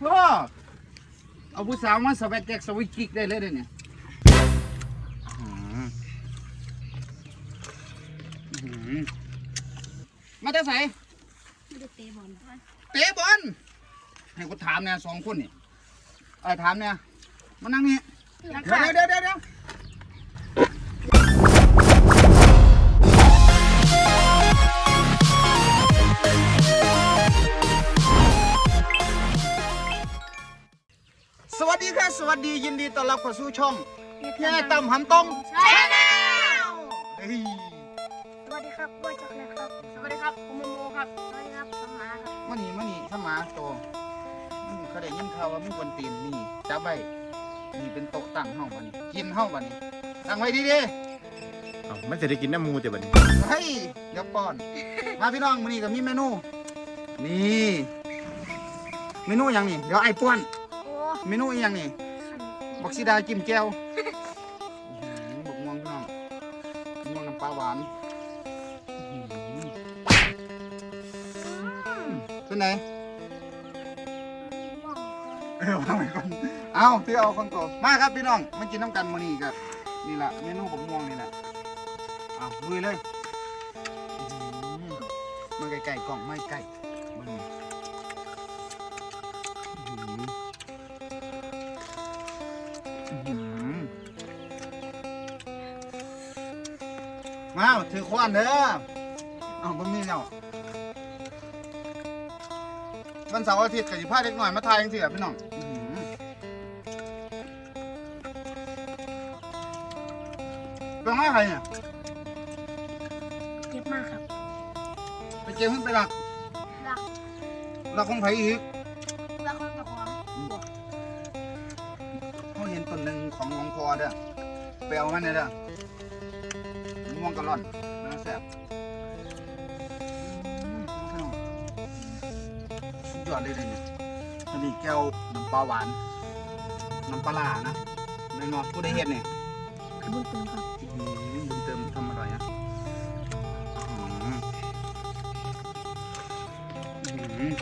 โอ้เอาผู้สาวมาสวัสดีสวิตกิกได้เลยเดี๋ยวนี้อื้อหืออื้อหือมาแต่ใส่ไม่ได้เตะบอลเตะบอลให้กูถามเนี่ยสองคนนี่เออถามเนี่ยมานั่งนี่เดี๋ยวเดี๋ยวเดี๋ยวเดี๋ยว วัสดีครับสวัสดียินดีต้อนรับเข้าสู่ช่องแย่ต่ำหำตรงใช่แล้วเฮ้ยสวัสดีครับบอยจักรนะครับ สวัสดีครับผมโมโมครับ สวัสดีครับสมมาครับมานี่มานี่ถ้ามาโตมึงเขาได้ยินข่าวว่ามึงคนตีนนี่จับใบนี่เป็นโต๊ะตั้งห้องบัดนี้กินห้องบัดนี้ตั้งไว้ดีดีเอ้ามันจะได้กินน้ำมูแต่บัดนี้ๆเฮ้ยเดี๋ยวป้อน มาพี่น้องมื้อนี้ก็มีเมนู นี่ เมนูหยังนี่เดี๋ยวไอ้ป้วนโอ้เมนูอีหยังนี่ขัน บักซีดาจิ้มแก้วอื้อหือบักม่วงพี่น้องม่วงน้ำปลาหวานอื้อหือเป็นไงว่องเออวางไว้ก่อนเอาที่เอาคนโตมาครับพี่น้องมากินน้ำกันมื้อนี้ก็นี่แหละเมนูบักม่วงนี่แหละเอาลุยเลยอื้อหือมาใกล้ๆกล่องไม่ใกล้มาดู มาเอาถือขวานเด้อเอาบ่มีแล้ววันเสาร์อาทิตย์ก็สิพาเด็กหน่อยมาทายจังซี่ล่ะพี่น้องอื้อหือเป็นไงใครเนี่ย เจ็บมากครับ ไปเจอขึ้นไปหลักรัก หลักของไผอีก รักคนกับความเขาเห็นต้นหนึ่งของหลวงพ่อเด้อไปเอามันเนี่ยเด้อ ม่วงกะล่อนมันแซ่บอืมพี่น้องสุดยอดเลยเลยเนี่ยอันนี้แก้วน้ำปลาหวาน น้ำปลาร้านะแม่นอนผู้ได้เห็นเนี่ยบุญเติมครับอืมบุญเติมทำอร่อยนะอืม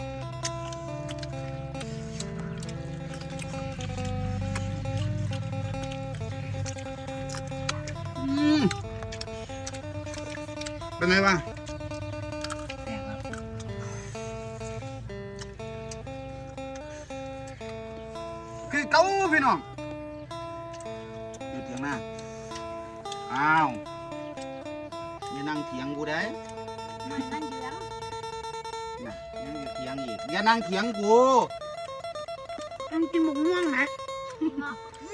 เป็นไงบ้างแต่ครับคือเก้าพี่น้องอยู่เถียงหน้าอ้าวอย่านั่งเถียงกูได้ไม่นั่นเยื้องนะยังอยู่เถียงอีกอย่านั่งเถียงกูนั่งกินหมกม่วงนะ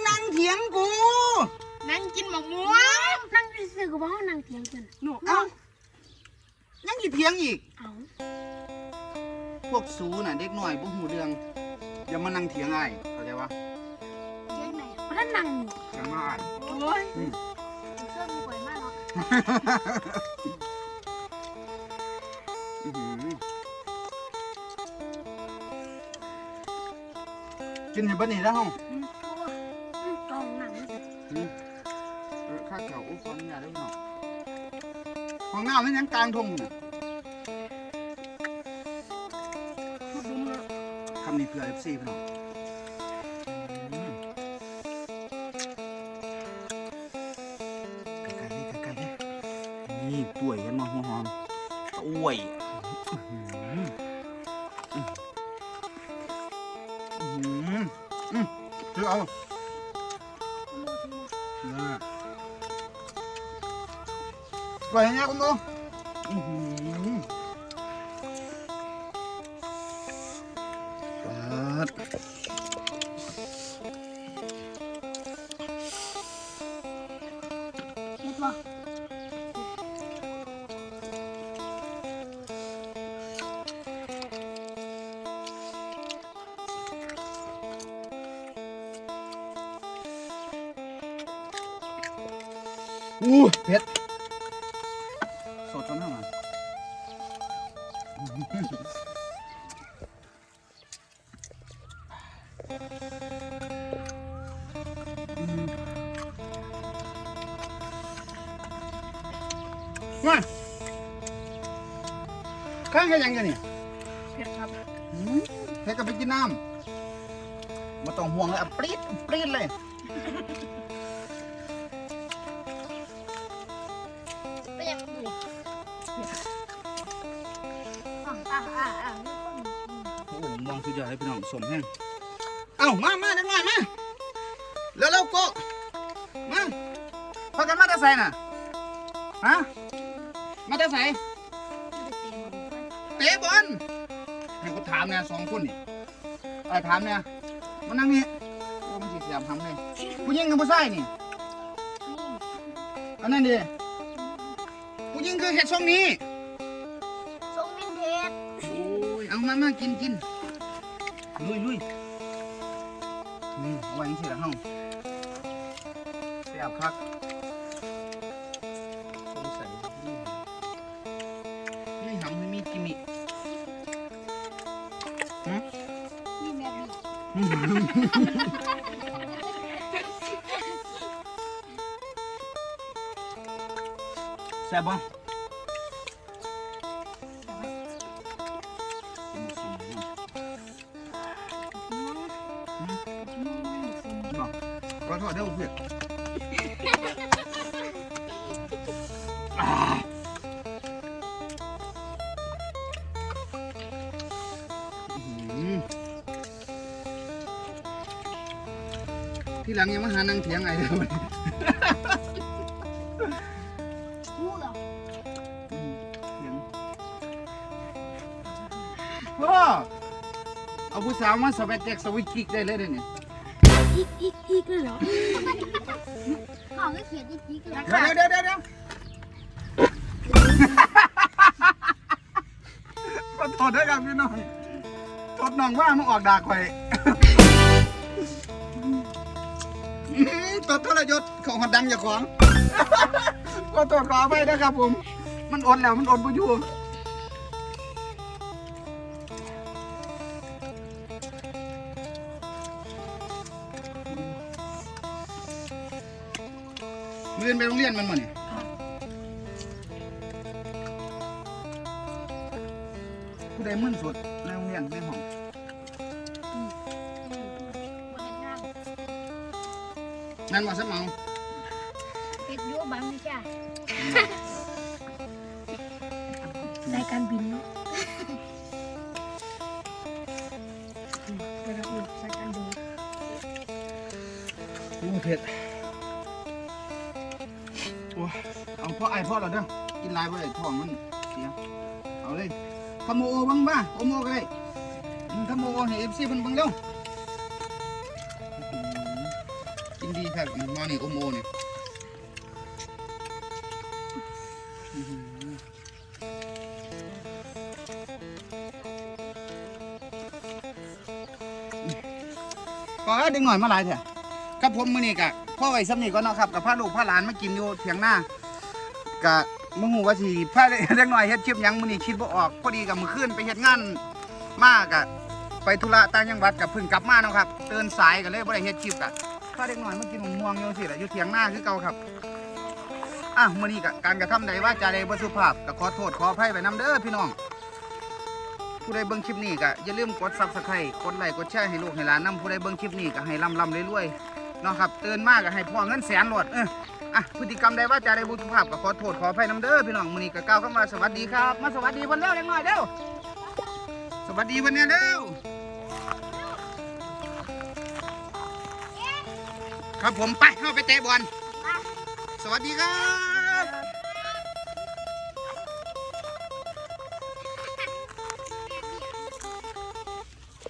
นั่งเถียงกู นั่งกินหมกม่วงนั่งซื้อกับว่านั่งเถียงกันหนูเอ้า ยังอยู่เถียงอีก เอาพวกสูน่ะเด็กน้อยบ่หูเรื่องอย่ามานั่งเถียงอ้ายเข้าใจปะเถียงไหนเพราะนั่นนั่งอยู่อย่ามาอ้ายโอ้ยเสื้อมีบ่อยมากเนาะอื้อหือกินให้เบัดนี้แล้วห้องอืมโอ้ยอืมตองหนังเลยเออข้าเขียวอุ้ขออนุญาตด้วยพี่น้องห้องน้ำนี่ยังกลางทงอยู่น่ะ คำนี้เพื่อ FC พี่น้องอืมไกลๆนี่ไกลๆนี่นี่ต่วยกันมาหัวหอมต่วยอื้อหืออื้อหืออืมถือเอาโมทีมานะปล่อยให้เนี่ยคุณดู อื้อหือปัดเห็นป่ะอู้เผ็ดสดจนเท่าไห มาข้างแค่ยังไงเนี่ยเผ็ดครับอืมเผ็ดก็ไปกินน้ำมาต้องห่วงเลยอะปรี๊ดปรี๊ดเลยไม่อยากดูอะอะอะอะมีคนโอ้โหมองสุดยอดเลยพี่น้องสมแห้ง เอ้ามามาจังหน่อยมาเร็วเร็วๆโกะมาพากันมาแต่ใส่น่ะฮะมาแต่ใส่ไม่ได้เตะมันเตะบอลให้กูถามเนี่ยสองคนนี่ไอ้ถามเนี่ยมานั่งนี่โอ้มันสิเสียมทำเลยผู้หญิงกับผู้ชายนี่นี่อันนั้นดิผู้หญิงคือเห็ดทรงนี้ทรงวินเทจโอ้ยเอามามากินกินลุยลุย นี่เอาไว้ยังสิละเฮาเสียบคักสงสัยนี่นี่หำมันมีกิมมินี่แม่บีแซ่บบ่ ที่หลังยังมาหานั่งเถียงไงเด้อมันรู้เหรอเถียงพ่อเอาผู้สาวมาสวัสดีสวิตกิกได้เลยเด้อเนี่ยอีกอีกอีกเลยเหรอเขาไม่เขียนอีกอีกเลยเดี๋ยวเดี๋ยวเดี๋ยวเดี๋ยวขอโทษด้วยครับพี่น้องโทษน้องว่ามันออกดากข่อยอื้อหือ ตดทรยศของหัดดังอย่าของขอโทษขอไปนะครับผม มันอดแล้วมันอดบ่อยู่มือนไปโรงเรียนมันมาเนี่ยผู้ใดมึนสุดในโรงเรียนในห้อง นั่นว่าสมองเป็ดยั่วบังนี่จ้ะรายการบินเนาะไปรับอยู่รายการบินโอ้เผ็ดโอ้ยเอาพ่อไอพ่อเราเด้อกินหลายไปเลยท้องมันเสียเอาเลยขโมโอเบังบ้าโอโมก็ได้อืมขโมโอให้เอฟซีเพิ่นเบังเร็ว อื้อหือกินดีครับมานี่โอโมนี่อื้อหือก็เด็กหน่อยมาหลายเถอะกับผมมื้อนี้กะพ่อไว้ซ้ำนี่ก็เนาะครับกับพาลูกพาหลานมากินอยู่เถียงหน้ากะมึงหูว่าสิพาเด็กหน่อยเฮ็ดชิปหยังมื้อนี้คิดบ่ออกพอดีกับมื้อคืนไปเฮ็ดงานมากะไปธุระต่างจังหวัดกับเพิ่งกลับมาเนาะครับเตื่นสายก็เลยบ่ได้เฮ็ดคลิปกะ พาเด็กหน่อยมากินมะม่วงอยู่สิล่ะอยู่เถียงหน้าคือเก่าครับอะมื้อนี้กะการกระทำใดว่าจาใดบ่สุภาพก็ขอโทษขออภัยไว้นํเด้อพี่น้อง ผู้ใดเบิ่งคลิปนี้ก็อย่าลืมกด Subscribe กดไลค์กดแชร์ให้ลูกให้หลานนํผู้ใดเบิ่งคลิปนี้ก็ให้ร่ำๆรวยๆเนาะครับเตื่นมากก็ให้พ่อเงินแสนโลดเอออะพฤติกรรมใดว่าจะได้บุญสุภาพก็ขอโทษขออภัยนํเด้อพี่น้องมื้อนี้ก็กล่าวคำว่าสวัสดีครับ มาสวัสดีเพิ่นเร็วเล็กน้อยเร็วสวัสดีเพิ่นเนี่ยเร็ว ครับผมไปเข้าไปเตะบอลสวัสดีครับ